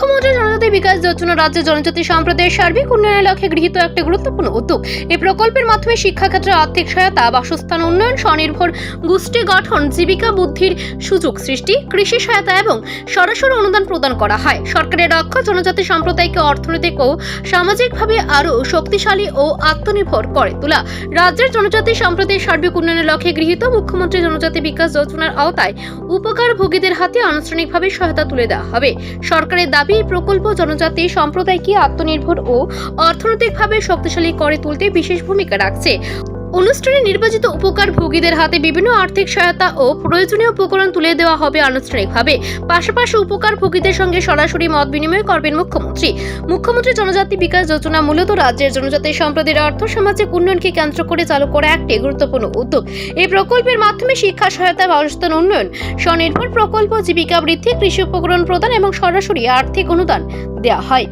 সম্প্রদায় বিকাশ যোজনা রাজ্যের জনজাতি সম্প্রদায়ের সার্বিক উন্নয়নের লক্ষ্যে গৃহীত একটি গুরুত্বপূর্ণ উদ্যোগ। এই প্রকল্পের মাধ্যমে শিক্ষাক্ষেত্রে আর্থিক সহায়তা, বাসস্থান উন্নয়ন, স্বনির্ভর গোষ্ঠী গঠন, জীবিকা বুদ্ধির সুযোগ সৃষ্টি, কৃষি সহায়তা এবং সরাসরি অনুদান প্রদান করা হয়। সরকারের লক্ষ্য জনজাতি সম্প্রদায়কে অর্থনৈতিক ও সামাজিকভাবে আরও শক্তিশালী ও আত্মনির্ভর করে তোলা। রাজ্যের জনজাতি সম্প্রদায়ের সার্বিক উন্নয়নের লক্ষ্যে গৃহীত মুখ্যমন্ত্রী জনজাতি বিকাশ যোজনার আওতায় উপকারভোগীদের হাতে আনুষ্ঠানিকভাবে সহায়তা তুলে দেওয়া হবে। সরকারের দাবি এই প্রকল্প জনজাতি সম্প্রদায়কে আত্মনির্ভর ও অর্থনৈতিকভাবে শক্তিশালী করে তুলতে বিশেষ ভূমিকা রাখছে? অনুষ্ঠানে নির্বাচিত উপকার ভোগীদের হাতে বিভিন্ন আর্থিক সহায়তা ও প্রয়োজনীয় উপকরণ তুলে দেওয়া হবে আনুষ্ঠানিকভাবে। পাশাপাশি উপকার ভোগীদের সঙ্গে সরাসরি মত বিনিময় করবেন মুখ্যমন্ত্রী। মুখ্যমন্ত্রী জনজাতি বিকাশ যোজনা মূলত রাজ্যের জনজাতি সম্প্রদায়ের অর্থ, সামাজিক উন্নয়নকে কেন্দ্র করে চালু করা একটি গুরুত্বপূর্ণ উদ্যোগ। এই প্রকল্পের মাধ্যমে শিক্ষা সহায়তা, বাসস্থান উন্নয়ন, স্বনির্ভর প্রকল্প, জীবিকা বৃদ্ধি, কৃষি উপকরণ প্রদান এবং সরাসরি আর্থিক অনুদান দেওয়া হয়।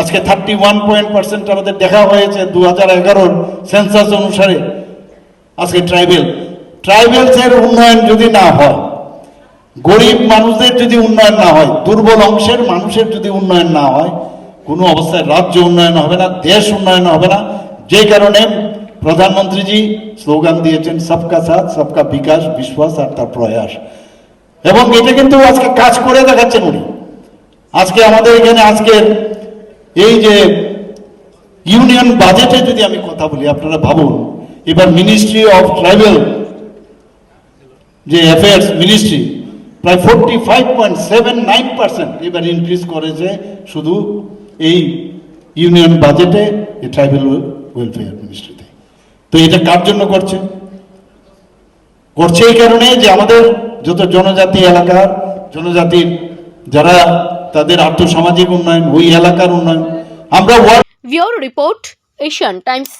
আজকে থার্টি ওয়ান পয়েন্ট পার্সেন্ট আমাদের দেখা হয়েছে দু হাজার এগারোর সেন্সাস অনুসারে আজকে ট্রাইবেল ট্রাইবেলসের উন্নয়ন যদি না হয়, গরিব মানুষদের যদি উন্নয়ন না হয়, দুর্বল অংশের মানুষের যদি উন্নয়ন না হয়, কোনো অবস্থায় রাজ্য উন্নয়ন হবে না, দেশ উন্নয়ন হবে না। যে কারণে প্রধানমন্ত্রীজি স্লোগান দিয়েছেন, সবকা সাথ, সবকা বিকাশ, বিশ্বাস আর তার প্রয়াস। এবং এটা কিন্তু আজকে কাজ করে দেখাচ্ছেন উনি। আজকে আমাদের এখানে আজকের এই যে ইউনিয়ন বাজেটে যদি আমি কথা বলি, আপনারা ভাবুন, এবার মিনিস্ট্রি অফ ট্রাইবেল যে অ্যাফেয়ার্স মিনিস্ট্রি প্রায় forty five point seven nine percent এবার ইনক্রিজ করেছে শুধু এই ইউনিয়ন বাজেটে ট্রাইবেল ওয়েলফেয়ার মিনিস্ট্রিতে তো এটা কার জন্য করছে? করছে এই কারণে যে আমাদের যত জনজাতি এলাকার জনজাতির যারা তাদের আর্থসামাজিক উন্নয়ন ওই এলাকার উন্নয়ন। আমরা রিপোর্ট এশিয়ান টাইমস।